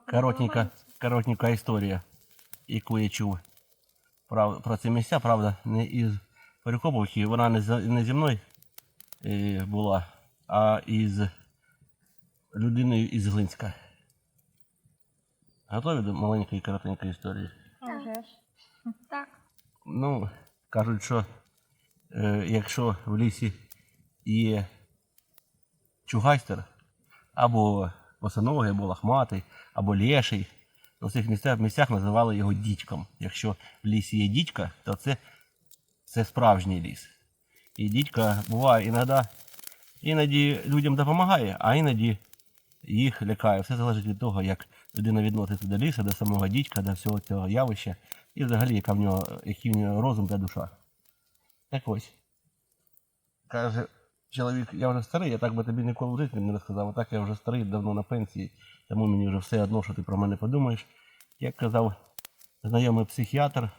коротенька, коротенька історія, яку я чув прав, про ці місця, правда, не із Перекоповки, вона не, за- не зі мною е, була, а із людиною із Глинська. Готові до маленької коротенької історії? А вже ж. Так. Ну, кажуть, що е, якщо в лісі є чугайстер, або босоногий, або лохматий, або леший, в цих місцях, місцях називали його дідьком. Якщо в лісі є дідька, то це, це справжній ліс. І дідька буває іноді, іноді людям допомагає, а іноді їх лякає. Все залежить від того, як людина відноситься до лісу, до самого дідька, до всього цього явища, і взагалі, яка в нього, який в нього розум та душа. Так ось. Каже, чоловік, я вже старий, я так би тобі ніколи в житті не розказав, а так я вже старий, давно на пенсії, тому мені вже все одно, що ти про мене подумаєш. Як казав знайомий психіатр,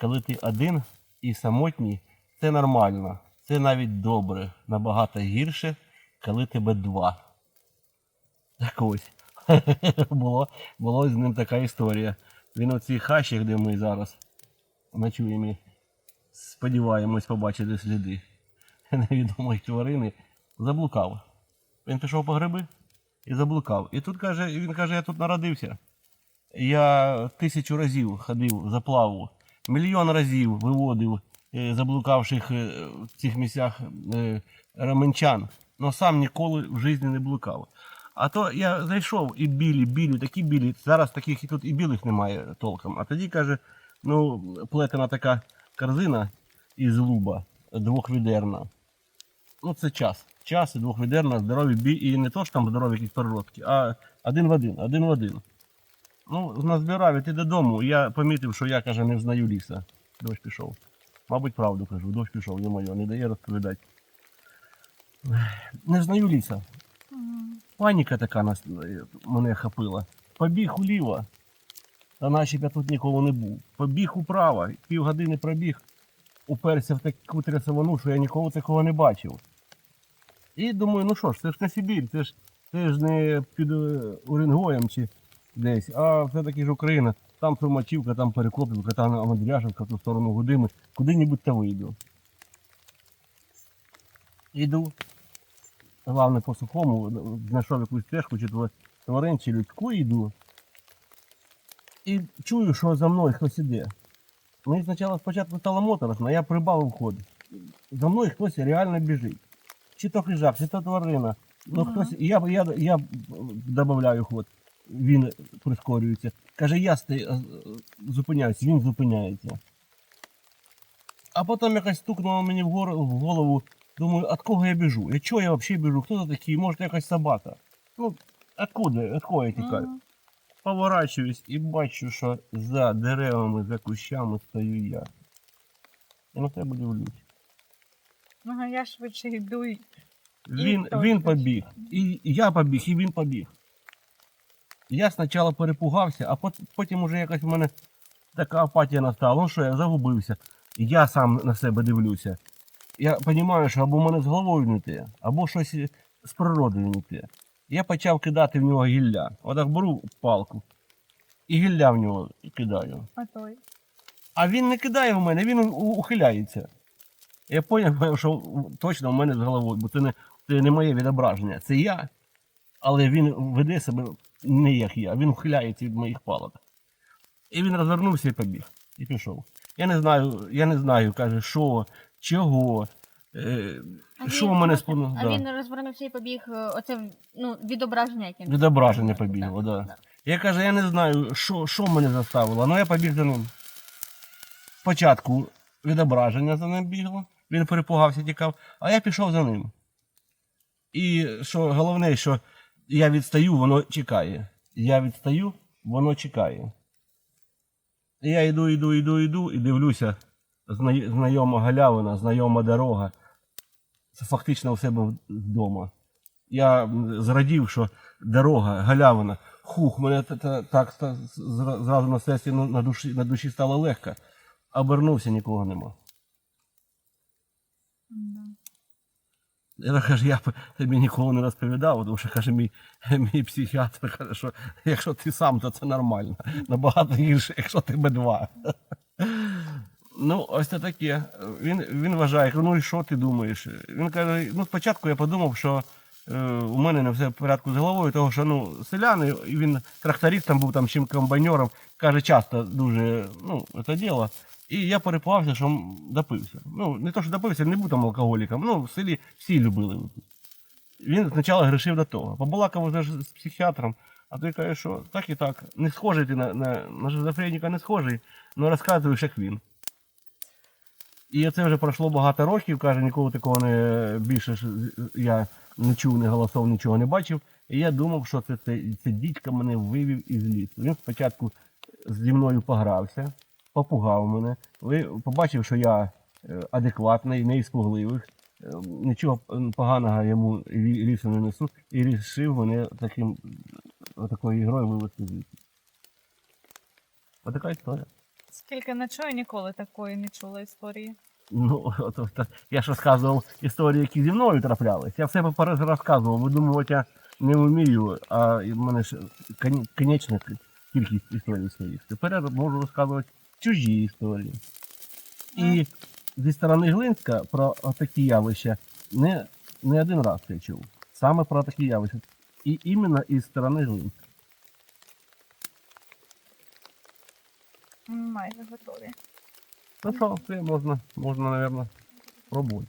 коли ти один і самотній, це нормально. Це навіть добре, набагато гірше, коли тебе два. Так ось. було, було з ним така історія. Він у цій хащі, де ми зараз ночуємо, сподіваємось побачити сліди невідомої тварини, заблукав. Він пішов по гриби і заблукав. І тут каже, він каже, я тут народився. Я тисячу разів ходив за плаву, мільйон разів виводив е, заблукавших е, в цих місцях е, раменчан, але сам ніколи в житті не блукав. А то я зайшов і білі, білі, такі білі. Зараз таких і тут і білих немає толком. А тоді каже, ну, плетена така корзина із луба двохвідерна. Ну, це час. Час і двохвідерна, здорові бі... і не то ж там здорові якісь переродки, а один в один, один в один. Ну, назбирав іти додому, я помітив, що я, каже, не взнаю ліса. Дощ пішов. Мабуть, правду кажу, дощ пішов, йо-моє, не дає розповідати. Не взнаю ліса. Паніка така нас, мене хапила. Побіг уліво, а наче я тут ніколи не був. Побіг управо, півгодини пробіг, уперся в таку трясовину, що я ніколи такого не бачив. І думаю, ну що ж, це ж не Сибір, це ж, це ж не під е, Уренгоєм чи десь, а все-таки ж Україна. Там Сумачівка, там Перекопівка, там Андряшевка, в ту сторону Гудими, куди-небудь та вийду. Іду. Главне по сухому, знайшов якусь стежку, чи тварин, чи людську йду. І чую, що за мною хтось іде. Мені спочатку спочатку стало а я прибавив ход. За мною хтось реально біжить. Чи то хижак, чи то тварина. Ну, Ага. хтось, я, я, я додаю ход, він прискорюється. Каже, я е, він зупиняється. А потім якось стукнуло мені в, голову, думаю, від кого я біжу? І чого я взагалі біжу? Хто це такий? Може якась собака? Ну, откуда? Від кого я тікаю? Мгм. Поворачуюсь і бачу, що за деревами, за кущами стою я. І на тебе дивлюсь. Ага, я швидше йду. й- Він, він побіг. І я побіг, і він побіг. Я спочатку перепугався, а пот- потім уже якась в мене така апатія настала. Ну що, я загубився. Я сам на себе дивлюся. Я розумію, що або в мене з головою не те, або щось з природою не те. Я почав кидати в нього гілля. Отак беру палку і гілля в нього кидаю. А той. А він не кидає в мене, він у- ухиляється. Я зрозумів, що точно в мене з головою, бо це не, це не моє відображення, це я. Але він веде себе не як я, він ухиляється від моїх палок. І він розвернувся і побіг. І пішов. Я не знаю, я не знаю, каже, що, чого, е, А що він мене просто- А Да. він розвернувся і побіг, е, оце ну, відображення яким. Відображення побігло, так, да. так. Я кажу, я не знаю, що, що мене заставило, але я побіг за ним. Спочатку відображення за ним бігло, він перепугався, тікав, а я пішов за ним. І що головне, що я відстаю, воно чекає. Я відстаю, воно чекає. Я йду, йду, йду, йду і дивлюся, знайома галявина, знайома дорога. Це фактично у себе вдома. Я зрадів, що дорога, галявина, хух, мене та- та- так зразу на серці на, на, душі, на душі стало легко. Обернувся, нікого нема. Я каже, я тобі ніколи не розповідав, тому що каже, мій, мій психіатр каже, що якщо ти сам, то це нормально. Набагато гірше, якщо тебе два. Ну, ось це таке. Він, він вважає, ну і що ти думаєш? Він каже, ну спочатку я подумав, що у мене не все в порядку з головою, тому що ну, селяни, він трактористом був там чим комбайнером, каже, часто дуже ну, це діло. І я перепався, що допився. Ну, не то, що допився, не був там алкоголіком. Ну, в селі всі любили випити. Він спочатку грішив до того. Побалакав вже з психіатром, а той каже, що так і так. Не схожий ти на, на, на шизофреніка не схожий, але розказуєш, як він. І це вже пройшло багато років, каже, ніколи такого не більше я не чув, не голосов, нічого не бачив. І я думав, що це, це, це дідька мене вивів із лісу. Він спочатку зі мною погрався, попугав мене, побачив, що я е, адекватний, не із пугливих, е, нічого поганого йому лісу не несу, і рішив мене таким, такою ігрою вивести з лісу. Отака історія. Скільки не чую, ніколи такої не чула історії. Ну, от, от, я ж розказував історії, які зі мною траплялись. Я все поперед розказував. Ви думаєте, я не вмію, а в мене ж конечна кількість історій своїх. Тепер я можу розказувати чужі історії. І зі сторони Глинська про такі явища не, не один раз я чув. Саме про такі явища. І іменно із сторони Глинська. Майже готові. Ну що, це можна, можна, мабуть, пробувати.